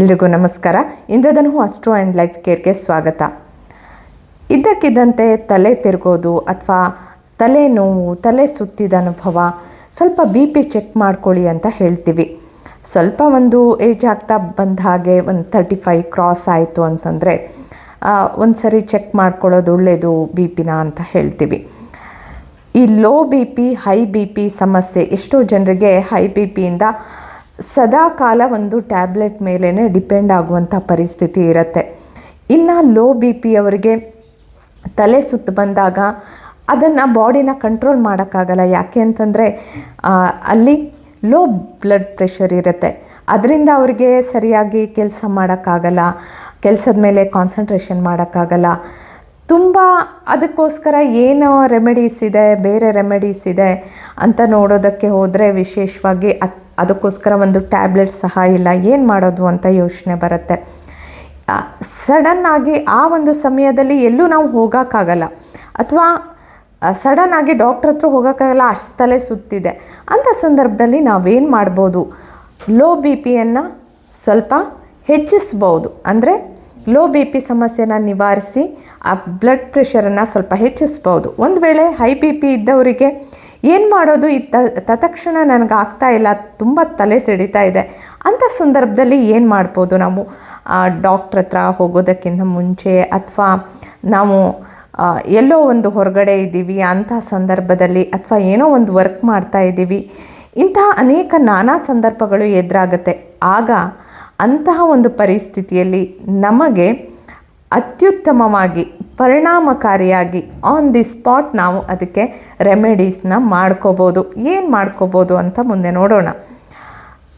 ಎಲ್ರಿಗೂ ನಮಸ್ಕಾರ. Indradhanu astro and life ಕೇರ್ಗೆ ಸ್ವಾಗತ. ಇದ್ದಕ್ಕಿದ್ದಂತೆ ತಲೆ ತಿರುಗೋದು ಅಥವಾ ತಲೆ ನೋವು, ತಲೆ ಸುತ್ತಿದ ಅನುಭವ, ಸ್ವಲ್ಪ ಬಿ ಪಿ ಚೆಕ್ ಮಾಡ್ಕೊಳ್ಳಿ ಅಂತ ಹೇಳ್ತೀವಿ. ಸ್ವಲ್ಪ ಒಂದು ಏಜ್ ಆಗ್ತಾ ಬಂದ ಹಾಗೆ ಒಂದು ತರ್ಟಿ ಫೈವ್ ಕ್ರಾಸ್ ಆಯಿತು ಅಂತಂದರೆ ಒಂದು ಸರಿ ಚೆಕ್ ಮಾಡ್ಕೊಳ್ಳೋದು ಒಳ್ಳೆಯದು ಬಿ ಪಿನ ಅಂತ ಹೇಳ್ತೀವಿ. ಈ low B P high B P ಸಮಸ್ಯೆ ಎಷ್ಟೋ ಜನರಿಗೆ ಹೈ ಬಿ ಪಿಯಿಂದ ಸದಾ ಕಾಲ ಒಂದು ಟ್ಯಾಬ್ಲೆಟ್ ಮೇಲೇ ಡಿಪೆಂಡ್ ಆಗುವಂಥ ಪರಿಸ್ಥಿತಿ ಇರುತ್ತೆ. ಇನ್ನು ಲೋ ಬಿ ಪಿ ಅವರಿಗೆ ತಲೆ ಸುತ್ತು ಬಂದಾಗ ಅದನ್ನು ಬಾಡಿನ ಕಂಟ್ರೋಲ್ ಮಾಡೋಕ್ಕಾಗಲ್ಲ. ಯಾಕೆ ಅಂತಂದರೆ ಅಲ್ಲಿ ಲೋ ಬ್ಲಡ್ ಪ್ರೆಷರ್ ಇರುತ್ತೆ. ಅದರಿಂದ ಅವರಿಗೆ ಸರಿಯಾಗಿ ಕೆಲಸ ಮಾಡೋಕ್ಕಾಗಲ್ಲ, ಕೆಲಸದ ಮೇಲೆ ಕಾನ್ಸಂಟ್ರೇಷನ್ ಮಾಡೋಕ್ಕಾಗಲ್ಲ. ತುಂಬ ಅದಕ್ಕೋಸ್ಕರ ಏನು ರೆಮಿಡೀಸ್ ಇದೆ, ಬೇರೆ ರೆಮಿಡೀಸ್ ಇದೆ ಅಂತ ನೋಡೋದಕ್ಕೆ ಹೋದರೆ ವಿಶೇಷವಾಗಿ ಅದಕ್ಕೋಸ್ಕರ ಒಂದು ಟ್ಯಾಬ್ಲೆಟ್ ಸಹ ಇಲ್ಲ, ಏನು ಮಾಡೋದು ಅಂತ ಯೋಚನೆ ಬರುತ್ತೆ. ಸಡನ್ ಆಗಿ ಆ ಒಂದು ಸಮಯದಲ್ಲಿ ಎಲ್ಲೂ ನಾವು ಹೋಗೋಕ್ಕಾಗಲ್ಲ. ಅಥವಾ ಸಡನ್ ಆಗಿ ಡಾಕ್ಟ್ರ್ ಹತ್ರ ಹೋಗೋಕ್ಕಾಗಲ್ಲ, ಅಷ್ಟು ತಲೆ ಸುತ್ತಿದೆ. ಅಂಥ ಸಂದರ್ಭದಲ್ಲಿ ನಾವೇನು ಮಾಡ್ಬೋದು? ಲೋ ಬಿ ಪಿಯನ್ನು ಸ್ವಲ್ಪ ಹೆಚ್ಚಿಸ್ಬೋದು. ಅಂದರೆ ಲೋ ಬಿ ಪಿ ಸಮಸ್ಯೆನ ನಿವಾರಿಸಿ, ಆ ಬ್ಲಡ್ ಪ್ರೆಷರನ್ನು ಸ್ವಲ್ಪ ಹೆಚ್ಚಿಸ್ಬೋದು. ಒಂದು ವೇಳೆ ಹೈ ಬಿ ಪಿ ಇದ್ದವರಿಗೆ ಏನು ಮಾಡೋದು? ಈ ತತ್ಕ್ಷಣ ನನಗೆ ಆಗ್ತಾ ಇಲ್ಲ. ತುಂಬ ತಲೆ ಸಿಡಿತಾ ಇದೆ. ಅಂಥ ಸಂದರ್ಭದಲ್ಲಿ ಏನು ಮಾಡ್ಬೋದು ನಾವು? ಡಾಕ್ಟ್ರ್ ಹತ್ರ ಹೋಗೋದಕ್ಕಿಂತ ಮುಂಚೆ ಅಥವಾ ನಾವು ಎಲ್ಲೋ ಒಂದು ಹೊರಗಡೆ ಇದ್ದೀವಿ, ಅಂಥ ಸಂದರ್ಭದಲ್ಲಿ ಅಥವಾ ಏನೋ ಒಂದು ವರ್ಕ್ ಮಾಡ್ತಾ ಇದ್ದೀವಿ, ಇಂತಹ ಅನೇಕ ನಾನಾ ಸಂದರ್ಭಗಳು ಎದುರಾಗುತ್ತೆ. ಆಗ ಅಂತಹ ಒಂದು ಪರಿಸ್ಥಿತಿಯಲ್ಲಿ ನಮಗೆ ಅತ್ಯುತ್ತಮವಾಗಿ ಪರಿಣಾಮಕಾರಿಯಾಗಿ ಆನ್ ದಿ ಸ್ಪಾಟ್ ನಾವು ಅದಕ್ಕೆ ರೆಮಿಡೀಸ್ನ ಮಾಡ್ಕೋಬೋದು. ಏನು ಮಾಡ್ಕೋಬೋದು ಅಂತ ಮುಂದೆ ನೋಡೋಣ.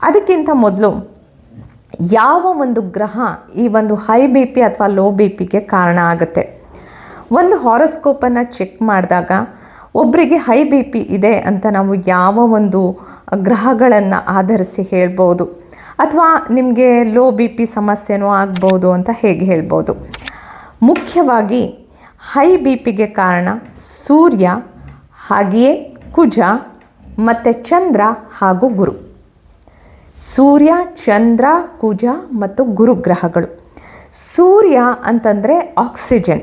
ಅದಕ್ಕಿಂತ ಮೊದಲು ಯಾವ ಒಂದು ಗ್ರಹ ಈ ಒಂದು ಹೈ ಬಿ ಪಿ ಅಥವಾ ಲೋ ಬಿ ಪಿಗೆ ಕಾರಣ ಆಗುತ್ತೆ. ಒಂದು ಹಾರೋಸ್ಕೋಪನ್ನು ಚೆಕ್ ಮಾಡಿದಾಗ ಒಬ್ಬರಿಗೆ ಹೈ ಬಿ ಪಿ ಇದೆ ಅಂತ ನಾವು ಯಾವ ಒಂದು ಗ್ರಹಗಳನ್ನು ಆಧರಿಸಿ ಹೇಳ್ಬೋದು. ಅಥವಾ ನಿಮಗೆ ಲೋ ಬಿ ಪಿ ಸಮಸ್ಯೆನೂ ಆಗ್ಬೋದು ಅಂತ ಹೇಗೆ ಹೇಳ್ಬೋದು. ಮುಖ್ಯವಾಗಿ ಹೈ ಬಿ ಪಿಗೆ ಕಾರಣ ಸೂರ್ಯ, ಹಾಗೆಯೇ ಕುಜ ಮತ್ತು ಚಂದ್ರ ಹಾಗೂ ಗುರು. ಸೂರ್ಯ, ಚಂದ್ರ, ಕುಜ ಮತ್ತು ಗುರು ಗ್ರಹಗಳು. ಸೂರ್ಯ ಅಂತಂದರೆ ಆಕ್ಸಿಜನ್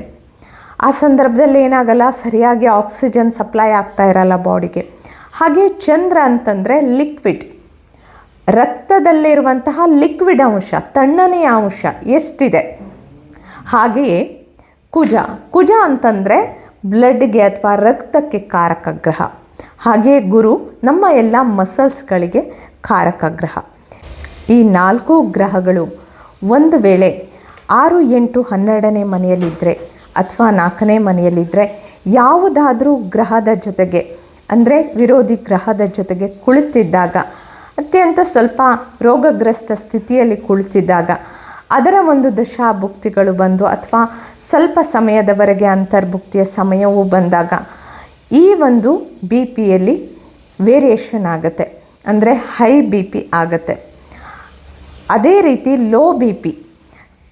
ಆ ಸಂದರ್ಭದಲ್ಲಿ ಏನಾಗಲ್ಲ, ಸರಿಯಾಗಿ ಆಕ್ಸಿಜನ್ ಸಪ್ಲೈ ಆಗ್ತಾ ಇರಲ್ಲ ಬಾಡಿಗೆ ಹಾಗೆ ಚಂದ್ರ ಅಂತಂದರೆ ಲಿಕ್ವಿಡ್ ರಕ್ತದಲ್ಲಿರುವಂತಹ ಲಿಕ್ವಿಡ್ ಅಂಶ, ತಣ್ಣನೆಯ ಅಂಶ ಎಷ್ಟಿದೆ? ಹಾಗೆಯೇ ಕುಜ ಕುಜ ಅಂತಂದರೆ ಬ್ಲಡ್ಗೆ ಅಥವಾ ರಕ್ತಕ್ಕೆ ಕಾರಕ ಗ್ರಹ. ಹಾಗೆಯೇ ಗುರು, ನಮ್ಮ ಎಲ್ಲ ಮಸಲ್ಸ್ಗಳಿಗೆ ಕಾರಕ ಗ್ರಹ. ಈ ನಾಲ್ಕು ಗ್ರಹಗಳು ಒಂದು ವೇಳೆ ಆರು, ಎಂಟು, ಹನ್ನೆರಡನೇ ಮನೆಯಲ್ಲಿದ್ದರೆ ಅಥವಾ ನಾಲ್ಕನೇ ಮನೆಯಲ್ಲಿದ್ದರೆ ಯಾವುದಾದರೂ ಗ್ರಹದ ಜೊತೆಗೆ, ಅಂದರೆ ವಿರೋಧಿ ಗ್ರಹದ ಜೊತೆಗೆ ಕುಳಿತಿದ್ದಾಗ, ಅತ್ಯಂತ ಸ್ವಲ್ಪ ರೋಗಗ್ರಸ್ತ ಸ್ಥಿತಿಯಲ್ಲಿ ಕುಳಿತಿದ್ದಾಗ ಅದರ ಒಂದು ದಶಾಭುಕ್ತಿಗಳು ಬಂದು ಅಥವಾ ಸ್ವಲ್ಪ ಸಮಯದವರೆಗೆ ಅಂತರ್ಭುಕ್ತಿಯ ಸಮಯವೂ ಬಂದಾಗ ಈ ಒಂದು ಬಿ ಪಿಯಲ್ಲಿ ವೇರಿಯೇಷನ್ ಆಗುತ್ತೆ. ಅಂದರೆ ಹೈ ಬಿ ಪಿ ಆಗುತ್ತೆ. ಅದೇ ರೀತಿ ಲೋ ಬಿ ಪಿ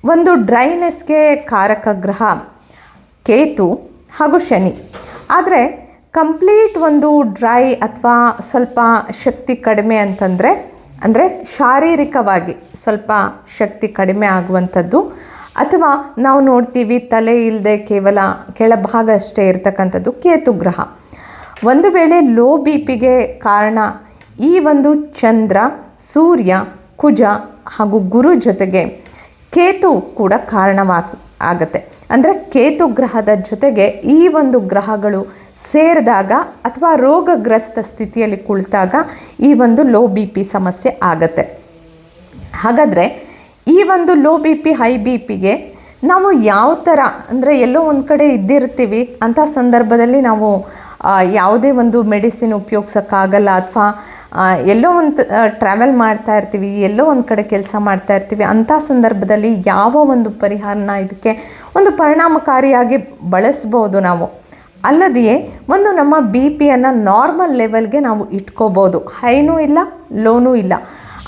ಒಂದು ಡ್ರೈನೆಸ್ಗೆ ಕಾರಕ ಗ್ರಹ ಕೇತು ಹಾಗೂ ಶನಿ. ಆದರೆ ಕಂಪ್ಲೀಟ್ ಒಂದು ಡ್ರೈ ಅಥವಾ ಸ್ವಲ್ಪ ಶಕ್ತಿ ಕಡಿಮೆ ಅಂತಂದರೆ ಅಂದರೆ ಶಾರೀರಿಕವಾಗಿ ಸ್ವಲ್ಪ ಶಕ್ತಿ ಕಡಿಮೆ ಆಗುವಂಥದ್ದು. ಅಥವಾ ನಾವು ನೋಡ್ತೀವಿ, ತಲೆ ಇಲ್ಲದೆ ಕೇವಲ ಕೆಳಭಾಗ ಅಷ್ಟೇ ಇರತಕ್ಕಂಥದ್ದು ಕೇತು ಗ್ರಹ. ಒಂದು ವೇಳೆ ಲೋ ಬಿ ಪಿಗೆ ಕಾರಣ ಈ ಒಂದು ಚಂದ್ರ, ಸೂರ್ಯ, ಕುಜ ಹಾಗೂ ಗುರು ಜೊತೆಗೆ ಕೇತು ಕೂಡ ಕಾರಣವಾಗಿ, ಆಗುತ್ತೆ. ಅಂದರೆ ಕೇತು ಗ್ರಹದ ಜೊತೆಗೆ ಈ ಒಂದು ಗ್ರಹಗಳು ಸೇರಿದಾಗ ಅಥವಾ ರೋಗಗ್ರಸ್ತ ಸ್ಥಿತಿಯಲ್ಲಿ ಕುಳಿತಾಗ ಈ ಒಂದು ಲೋ ಬಿ ಪಿ ಸಮಸ್ಯೆ ಆಗತ್ತೆ. ಹಾಗಾದರೆ ಈ ಒಂದು low B P, high B ಪಿಗೆ ನಾವು ಯಾವ ಥರ ಅಂದರೆ ಎಲ್ಲೋ ಒಂದು ಕಡೆ ಇದ್ದಿರ್ತೀವಿ ಅಂಥ ಸಂದರ್ಭದಲ್ಲಿ ನಾವು ಯಾವುದೇ ಒಂದು ಮೆಡಿಸಿನ್ ಉಪಯೋಗ್ಸೋಕ್ಕಾಗಲ್ಲ ಅಥವಾ ಎಲ್ಲೋ ಒಂದು ಟ್ರಾವೆಲ್ ಮಾಡ್ತಾ ಇರ್ತೀವಿ, ಎಲ್ಲೋ ಒಂದು ಕಡೆ ಕೆಲಸ ಮಾಡ್ತಾ ಇರ್ತೀವಿ ಅಂಥ ಸಂದರ್ಭದಲ್ಲಿ ಯಾವ ಒಂದು ಪರಿಹಾರನ ಇದಕ್ಕೆ ಒಂದು ಪರಿಣಾಮಕಾರಿಯಾಗಿ ಬಳಸ್ಬೋದು ನಾವು. ಅಲ್ಲದೆಯೇ ಒಂದು ನಮ್ಮ ಬಿ ಪಿಯನ್ನು ನಾರ್ಮಲ್ ಲೆವೆಲ್ಗೆ ನಾವು ಇಟ್ಕೋಬೋದು. ಹೈನೂ ಇಲ್ಲ, ಲೋನೂ ಇಲ್ಲ.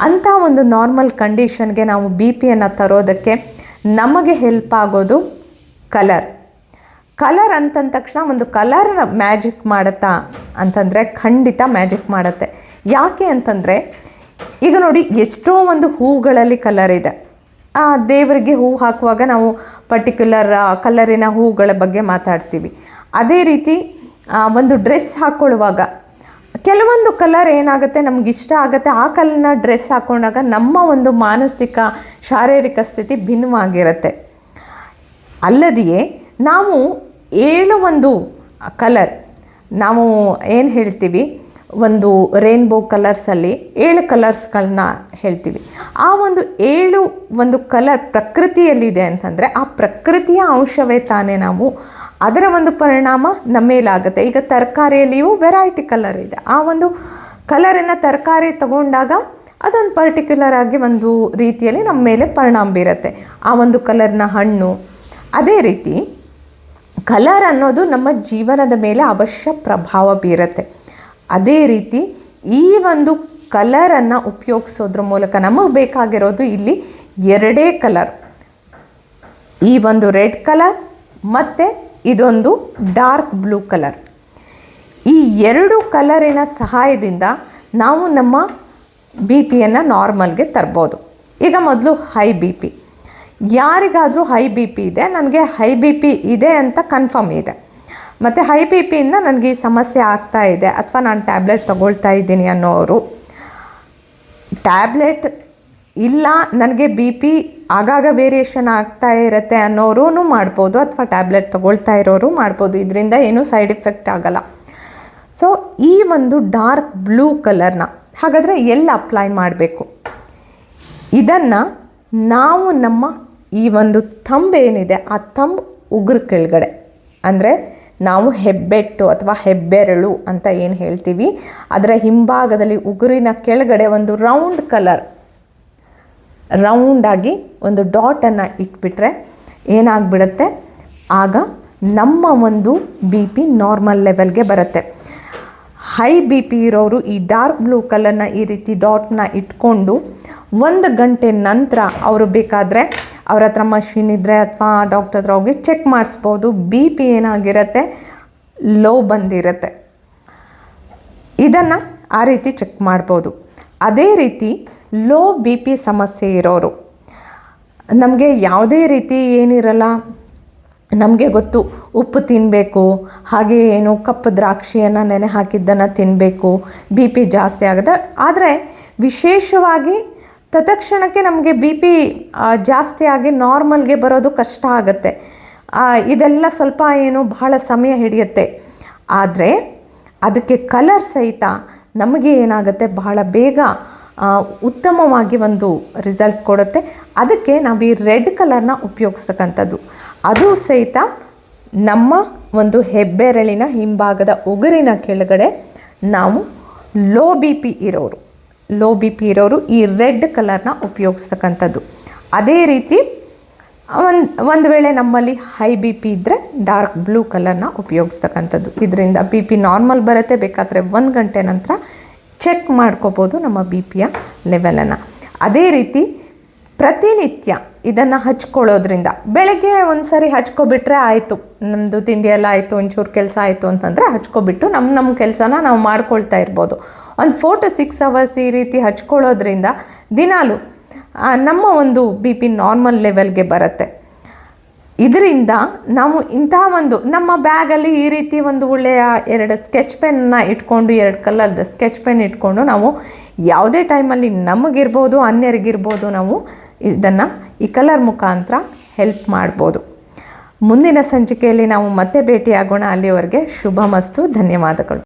ಅಂಥ ಒಂದು ನಾರ್ಮಲ್ ಕಂಡೀಷನ್ಗೆ ನಾವು ಬಿ ಪಿಯನ್ನು ತರೋದಕ್ಕೆ ನಮಗೆ ಹೆಲ್ಪ್ ಆಗೋದು ಕಲರ್ ಕಲರ್ ಅಂತಂದ ತಕ್ಷಣ ಒಂದು ಕಲರ್ ಮ್ಯಾಜಿಕ್ ಮಾಡುತ್ತಾ ಅಂತಂದರೆ ಖಂಡಿತ ಮ್ಯಾಜಿಕ್ ಮಾಡುತ್ತೆ. ಯಾಕೆ ಅಂತಂದರೆ, ಈಗ ನೋಡಿ ಎಷ್ಟೋ ಒಂದು ಹೂಗಳಲ್ಲಿ ಕಲರ್ ಇದೆ. ದೇವರಿಗೆ ಹೂ ಹಾಕುವಾಗ ನಾವು ಪರ್ಟಿಕ್ಯುಲರ್ ಕಲರಿನ ಹೂಗಳ ಬಗ್ಗೆ ಮಾತಾಡ್ತೀವಿ. ಅದೇ ರೀತಿ ಒಂದು ಡ್ರೆಸ್ ಹಾಕ್ಕೊಳ್ಳುವಾಗ ಕೆಲವೊಂದು ಕಲರ್ ಏನಾಗುತ್ತೆ, ನಮ್ಗೆ ಇಷ್ಟ ಆಗುತ್ತೆ, ಆ ಕಲರ್ನ ಡ್ರೆಸ್ ಹಾಕೊಂಡಾಗ ನಮ್ಮ ಒಂದು ಮಾನಸಿಕ, ಶಾರೀರಿಕ ಸ್ಥಿತಿ ಭಿನ್ನವಾಗಿರುತ್ತೆ. ಅಲ್ಲದೆಯೇ, ನಾವು ಏಳು ಒಂದು ಕಲರ್ ನಾವು ಏನು ಹೇಳ್ತೀವಿ, ಒಂದು ರೇನ್ಬೋ ಕಲರ್ಸಲ್ಲಿ ಏಳು ಕಲರ್ಸ್ಗಳನ್ನ ಹೇಳ್ತೀವಿ. ಆ ಒಂದು ಏಳು ಒಂದು ಕಲರ್ ಪ್ರಕೃತಿಯಲ್ಲಿದೆ ಅಂತಂದರೆ, ಆ ಪ್ರಕೃತಿಯ ಅಂಶವೇ ತಾನೇ ನಾವು ಅದರ ಒಂದು ಪರಿಣಾಮ ನಮ್ಮ ಮೇಲಾಗುತ್ತೆ. ಈಗ ತರಕಾರಿಯಲ್ಲಿಯೂ ವೆರೈಟಿ ಕಲರ್ ಇದೆ. ಆ ಒಂದು ಕಲರನ್ನು ತರಕಾರಿ ತಗೊಂಡಾಗ ಅದೊಂದು ಪರ್ಟಿಕ್ಯುಲರ್ ಆಗಿ ಒಂದು ರೀತಿಯಲ್ಲಿ ನಮ್ಮ ಮೇಲೆ ಪರಿಣಾಮ ಬೀರುತ್ತೆ. ಆ ಒಂದು ಕಲರ್ನ ಹಣ್ಣು, ಅದೇ ರೀತಿ ಕಲರ್ ಅನ್ನೋದು ನಮ್ಮ ಜೀವನದ ಮೇಲೆ ಅವಶ್ಯ ಪ್ರಭಾವ ಬೀರುತ್ತೆ. ಅದೇ ರೀತಿ ಈ ಒಂದು ಕಲರನ್ನು ಉಪಯೋಗಿಸೋದ್ರ ಮೂಲಕ ನಮಗೆ ಬೇಕಾಗಿರೋದು ಇಲ್ಲಿ ಎರಡೇ ಕಲರ್ ಈ ಒಂದು ರೆಡ್ ಕಲರ್ ಮತ್ತು ಇದೊಂದು ಡಾರ್ಕ್ ಬ್ಲೂ ಕಲರ್. ಈ ಎರಡು ಕಲರಿನ ಸಹಾಯದಿಂದ ನಾವು ನಮ್ಮ ಬಿ ಪಿಯನ್ನು ನಾರ್ಮಲ್ಗೆ ತರ್ಬೋದು. ಈಗ ಮೊದಲು ಹೈ ಬಿ ಪಿ ಯಾರಿಗಾದರೂ ಹೈ ಬಿ ಪಿ ಇದೆ, ನನಗೆ ಹೈ ಬಿ ಪಿ ಇದೆ ಅಂತ ಕನ್ಫರ್ಮ್ ಇದೆ. ಮತ್ತು ಹೈ ಬಿ ಪಿಯಿಂದ ನನಗೆ ಈ ಸಮಸ್ಯೆ ಆಗ್ತಾ ಇದೆ, ಅಥವಾ ನಾನು ಟ್ಯಾಬ್ಲೆಟ್ ತೊಗೊಳ್ತಾ ಇದ್ದೀನಿ ಅನ್ನೋರು, ಟ್ಯಾಬ್ಲೆಟ್ ಇಲ್ಲ, ನನಗೆ ಬಿ ಪಿ ಆಗಾಗ ವೇರಿಯೇಷನ್ ಆಗ್ತಾ ಇರುತ್ತೆ ಅನ್ನೋರು ಮಾಡ್ಬೋದು ಅಥವಾ ಟ್ಯಾಬ್ಲೆಟ್ ತೊಗೊಳ್ತಾ ಇರೋರು ಮಾಡ್ಬೋದು. ಇದರಿಂದ ಏನೂ ಸೈಡ್ ಎಫೆಕ್ಟ್ ಆಗಲ್ಲ. ಸೊ ಈ ಒಂದು ಡಾರ್ಕ್ ಬ್ಲೂ ಕಲರ್ನ ಹಾಗಾದರೆ ಎಲ್ಲಿ ಅಪ್ಲೈ ಮಾಡಬೇಕು? ಇದನ್ನು ನಾವು ನಮ್ಮ ಈ ಒಂದು ತಂಬ್ ಏನಿದೆ, ಆ ತಂಬ್ ಉಗುರು ಕೆಳಗಡೆ. ಅಂದರೆ ನಾವು ಹೆಬ್ಬೆಟ್ಟು ಅಥವಾ ಹೆಬ್ಬೆರಳು ಅಂತ ಏನು ಹೇಳ್ತೀವಿ, ಅದರ ಹಿಂಭಾಗದಲ್ಲಿ ಉಗುರಿನ ಕೆಳಗಡೆ ಒಂದು ರೌಂಡ್ ಕಲರ್ ರೌಂಡಾಗಿ ಒಂದು ಡಾಟನ್ನು ಇಟ್ಬಿಟ್ರೆ ಏನಾಗ್ಬಿಡುತ್ತೆ? ಆಗ ನಮ್ಮ ಒಂದು ಬಿ ಪಿ ನಾರ್ಮಲ್ ಲೆವೆಲ್ಗೆ ಬರುತ್ತೆ. ಹೈ ಬಿ ಪಿ ಇರೋರು ಈ ಡಾರ್ಕ್ ಬ್ಲೂ ಕಲರ್ನ ಈ ರೀತಿ ಡಾಟ್ನ ಇಟ್ಕೊಂಡು ಒಂದು ಗಂಟೆ ನಂತರ ಅವರು ಬೇಕಾದರೆ ಅವ್ರ ಹತ್ರ ಮಷಿನ್ ಇದ್ದರೆ ಅಥವಾ ಡಾಕ್ಟರ್ ಹತ್ರ ಹೋಗಿ ಚೆಕ್ ಮಾಡಿಸ್ಬೋದು. ಬಿ ಪಿ ಏನಾಗಿರುತ್ತೆ? ಲೋ ಬಂದಿರುತ್ತೆ. ಇದನ್ನು ಆ ರೀತಿ ಚೆಕ್ ಮಾಡ್ಬೋದು. ಅದೇ ರೀತಿ ಲೋ ಬಿ ಪಿ ಸಮಸ್ಯೆ ಇರೋರು. ನಮಗೆ ಯಾವುದೇ ರೀತಿ ಏನಿರಲ್ಲ. ನಮಗೆ ಗೊತ್ತು, ಉಪ್ಪು ತಿನ್ನಬೇಕು ಹಾಗೆ ಏನು ಕಪ್ಪು ದ್ರಾಕ್ಷಿಯನ್ನು ನೆನೆ ಹಾಕಿದ್ದನ್ನು ತಿನ್ನಬೇಕು ಬಿ ಪಿ ಜಾಸ್ತಿ ಆಗುತ್ತೆ ಆದರೆ ವಿಶೇಷವಾಗಿ ತತ್ಕ್ಷಣಕ್ಕೆ ನಮಗೆ ಬಿ ಪಿ ಜಾಸ್ತಿ ಆಗಿ ನಾರ್ಮಲ್ಗೆ ಬರೋದು ಕಷ್ಟ ಆಗುತ್ತೆ. ಇದೆಲ್ಲ ಸ್ವಲ್ಪ ಏನು ಬಹಳ ಸಮಯ ಹಿಡಿಯುತ್ತೆ. ಆದರೆ ಅದಕ್ಕೆ ಕಲರ್ ಸಹಿತ ನಮಗೆ ಏನಾಗುತ್ತೆ? ಬಹಳ ಬೇಗ ಉತ್ತಮವಾಗಿ ಒಂದು ರಿಸಲ್ಟ್ ಕೊಡುತ್ತೆ. ಅದಕ್ಕೆ ನಾವು ಈ ರೆಡ್ ಕಲರ್ನ ಉಪಯೋಗಿಸ್ತಕ್ಕಂಥದ್ದು. ಅದು ಸಹಿತ ನಮ್ಮ ಒಂದು ಹೆಬ್ಬೆರಳಿನ ಹಿಂಭಾಗದ ಉಗುರಿನ ಕೆಳಗಡೆ ನಾವು ಲೋ ಬಿ ಪಿ ಇರೋರು. ಲೋ ಬಿ ಪಿ ಇರೋರು ಈ ರೆಡ್ ಕಲರ್ನ ಉಪಯೋಗಿಸ್ತಕ್ಕಂಥದ್ದು. ಅದೇ ರೀತಿ ಒಂದು ಒಂದು ವೇಳೆ ನಮ್ಮಲ್ಲಿ ಹೈ ಬಿ ಪಿ ಇದ್ದರೆ ಡಾರ್ಕ್ ಬ್ಲೂ ಕಲರ್ನ ಉಪಯೋಗಿಸ್ತಕ್ಕಂಥದ್ದು. ಇದರಿಂದ ಬಿ ಪಿ ನಾರ್ಮಲ್ ಬರುತ್ತೆ, ಬೇಕಾದರೆ ಒಂದು ಗಂಟೆ ನಂತರ ಚೆಕ್ ಮಾಡ್ಕೋಬೋದು ನಮ್ಮ ಬಿ ಪಿಯ ಲೆವೆಲನ್ನು ಅದೇ ರೀತಿ ಪ್ರತಿನಿತ್ಯ ಇದನ್ನು ಹಚ್ಕೊಳ್ಳೋದ್ರಿಂದ, ಬೆಳಗ್ಗೆ ಒಂದು ಸರಿ ಹಚ್ಕೊಬಿಟ್ರೆ ಆಯಿತು ನಮ್ಮದು ತಿಂಡಿ ಎಲ್ಲ ಆಯಿತು, ಒಂಚೂರು ಕೆಲಸ ಆಯಿತು ಅಂತಂದರೆ ಹಚ್ಕೊಬಿಟ್ಟು ನಮ್ಮ ನಮ್ಮ ಕೆಲಸನ ನಾವು ಮಾಡ್ಕೊಳ್ತಾ ಇರ್ಬೋದು. ಒಂದು ಫೋರ್ ಟು ಸಿಕ್ಸ್ ಅವರ್ಸ್ ಈ ರೀತಿ ಹಚ್ಕೊಳ್ಳೋದ್ರಿಂದ ದಿನಾಲು ನಮ್ಮ ಒಂದು ಬಿ ಪಿ ನಾರ್ಮಲ್ ಲೆವೆಲ್ಗೆ ಬರುತ್ತೆ. ಇದರಿಂದ ನಾವು ಇಂತಹ ಒಂದು, ನಮ್ಮ ಬ್ಯಾಗಲ್ಲಿ ಈ ರೀತಿ ಒಂದು ಒಳ್ಳೆಯ ಎರಡು ಸ್ಕೆಚ್ ಪೆನ್ನ ಇಟ್ಕೊಂಡು, ಎರಡು ಕಲರ್ದ ಸ್ಕೆಚ್ ಪೆನ್ ಇಟ್ಕೊಂಡು ನಾವು ಯಾವುದೇ ಟೈಮಲ್ಲಿ ನಮಗಿರ್ಬೋದು, ಅನ್ಯರಿಗಿರ್ಬೋದು ನಾವು ಇದನ್ನು ಈ ಕಲರ್ ಮುಖಾಂತರ ಹೆಲ್ಪ್ ಮಾಡ್ಬೋದು. ಮುಂದಿನ ಸಂಚಿಕೆಯಲ್ಲಿ ನಾವು ಮತ್ತೆ ಭೇಟಿಯಾಗೋಣ. ಅಲ್ಲಿವರೆಗೆ ಶುಭ ಮಸ್ತು ಧನ್ಯವಾದಗಳು.